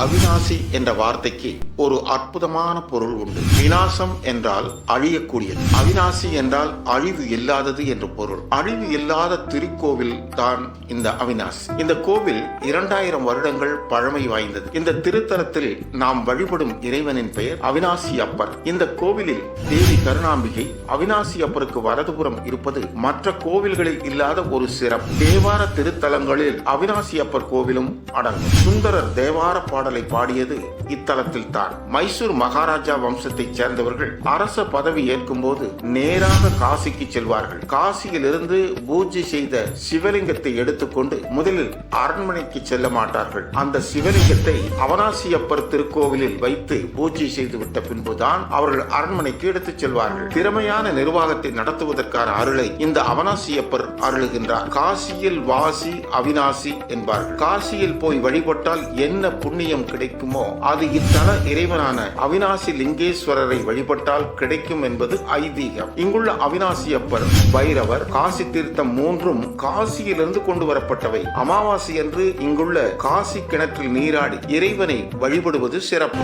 아무나 அவிநாசி என்ற வார்த்தைக்கு ஒரு அற்புதமான பொருள் உண்டு. விநாசம் என்றால் அழியக்கூடியது. அவிநாசி என்றால் அழிவு இல்லாதது என்று பொருள். அழிவு இல்லாத திருக்கோவில் தான் இந்த அவிநாசி இந்த கோவில் இரண்டாயிரம் வருடங்கள் பழமை வாய்ந்தது. இந்த திருத்தலத்தில் நாம் வழிபடும் இறைவனின் பெயர் அவிநாசி அப்பர். இந்த கோவிலில் தேவி கருணாம்பிகை அவிநாசி அப்பருக்கு வரதுபுறம் இருப்பது மற்ற கோவில்களில் இல்லாத ஒரு சிறப்பு. தேவார திருத்தலங்களில் அவிநாசி அப்பர் கோவிலும் அடங்கும். சுந்தரர் தேவார பாடலை பாடி பாடியது இத்தலத்தில் தான் மைசூர் மகாராஜா வம்சத்தைச் சேர்ந்தவர்கள் அரச பதவி ஏற்கும் போது நேராக காசிக்கு செல்வார்கள். காசியிலிருந்து பூஜை செய்த சிவலிங்கத்தை எடுத்துக்கொண்டு முதலில் அரண்மனைக்கு செல்ல மாட்டார்கள். அந்த சிவலிங்கத்தை அவனாசியப்பர் திருக்கோவிலில் வைத்து பூஜை செய்துவிட்ட பின்புதான் அவர்கள் அரண்மனைக்கு எடுத்துச் செல்வார்கள். திறமையான நிர்வாகத்தை நடத்துவதற்கான அருளை இந்த அவனாசியப்பர் அருளுகின்றார். காசியில் வாசி அவினாசி என்பார்கள். காசியில் போய் வழிபட்டால் என்ன புண்ணியம் கிடைக்கும்? அது இத்தல இறைவனான அவிநாசி லிங்கேஸ்வரரை வழிபட்டால் கிடைக்கும் என்பது ஐதீகம். இங்குள்ள அவிநாசி அப்பர் பைரவர் காசி தீர்த்தம் மூன்றும் காசியிலிருந்து கொண்டு வரப்பட்டவை. அமாவாசை அன்று இங்குள்ள காசி கிணற்றில் நீராடி இறைவனை வழிபடுவது சிறப்பு.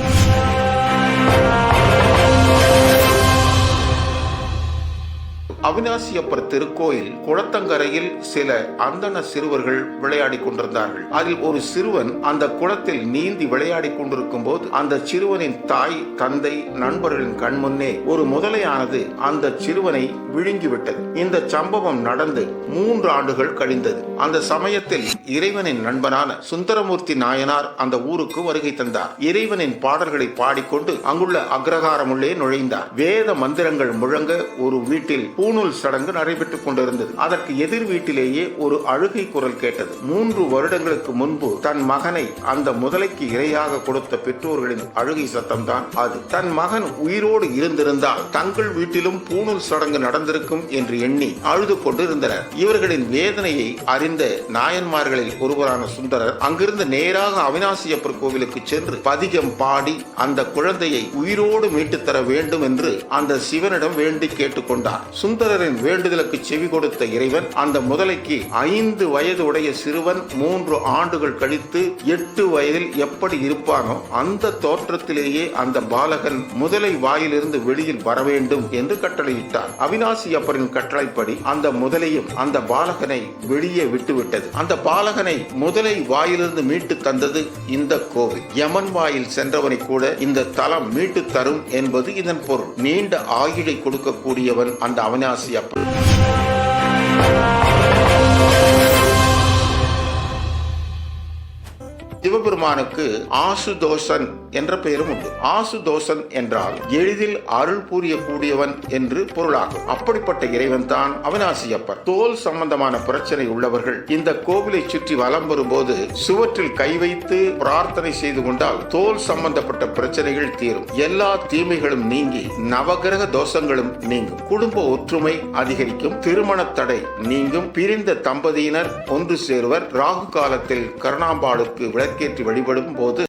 அவினாசியப்பர் திருக்கோயில் குளத்தங்கரையில் சில அந்தண சிறுவர்கள் விளையாடி கொண்டிருந்தார்கள். அதில் ஒரு சிறுவன் அந்த குளத்தில் நீந்தி விளையாடி கொண்டிருக்கும் போது அந்த சிறுவனின் தாய் தந்தை நண்பர்களின் கண்முன்னே ஒரு முதலையானது அந்த சிறுவனை விழுங்கிவிட்டது. இந்த சம்பவம் நடந்து மூன்று ஆண்டுகள் கழிந்தது. அந்த சமயத்தில் இறைவனின் நண்பனான சுந்தரமூர்த்தி நாயனார் அந்த ஊருக்கு வருகை தந்தார். இறைவனின் பாடல்களை பாடிக்கொண்டு அங்குள்ள அக்ரகாரமுள்ளே நுழைந்தார். வேத மந்திரங்கள் முழங்க ஒரு வீட்டில் பூ பூணூல் சடங்கு நடைபெற்றுக் கொண்டிருந்தது. அதற்கு எதிர் வீட்டிலேயே ஒரு அழுகை குரல் கேட்டது. மூன்று வருடங்களுக்கு முன்பு தன் மகனை அந்த முதலைக்கு இரையாக கொடுத்த பெற்றோர்களின் அழுகை சத்தம் தான் அது. தன் மகன் உயிரோடு இருந்திருந்தால் தங்கள் வீட்டிலும் பூணூல் சடங்கு நடந்திருக்கும் என்று எண்ணி அழுது கொண்டிருந்தனர். இவர்களின் வேதனையை அறிந்த நாயன்மார்களில் ஒருவரான சுந்தரர் அங்கிருந்து நேராக அவினாசியப்பர் கோவிலுக்கு சென்று பதிகம் பாடி அந்த குழந்தையை உயிரோடு மீட்டுத் தர வேண்டும் என்று அந்த சிவனிடம் வேண்டி கேட்டுக்கொண்டார். சகோதரரின் வேண்டுதலுக்கு செவி கொடுத்த இறைவன் அந்த முதலைக்கு ஐந்து வயது உடைய சிறுவன் மூன்று ஆண்டுகள் கழித்து எட்டு வயதில் எப்படி இருப்பானோ அந்த தோற்றத்திலேயே அந்த பாலகன் முதலை வாயிலிருந்து வெளியில் வர வேண்டும் என்று கட்டளையிட்டார். அவினாசி அப்பரின் கட்டளைப்படி அந்த முதலையும் அந்த பாலகனை வெளியே விட்டுவிட்டது. அந்த பாலகனை முதலை வாயிலிருந்து மீட்டு தந்தது இந்த கோவில். யமன் வாயில் சென்றவனை கூட இந்த தலம் மீட்டு தரும் என்பது இதன் பொருள். நீண்ட ஆயுளை கொடுக்கக்கூடியவன் அந்த அவினாசி அப்பன் சிவபெருமானுக்கு ஆசுதோஷன் என்ற பெயரும் உண்டு. ஆசுதோஷன் என்றால் எளிதில் அருள் புரியக்கூடியவன் என்று பொருளாகும். அப்படிப்பட்ட இறைவன் தான் அவினாசியப்பர். தோல் சம்பந்தமான பிரச்சனை உள்ளவர்கள் இந்த கோவிலை சுற்றி வலம் வரும்போது சுவற்றில் கை வைத்து பிரார்த்தனை செய்து கொண்டால் தோல் சம்பந்தப்பட்ட பிரச்சனைகள் தீரும். எல்லா தீமைகளும் நீங்கி நவகிரக தோஷங்களும் நீங்கும். குடும்ப ஒற்றுமை அதிகரிக்கும். திருமண தடை நீங்கும். பிரிந்த தம்பதியினர் ஒன்று சேருவர். ராகு காலத்தில் கருணாம்பாளுக்கு விளக்கேற்றி வழிபடும் போது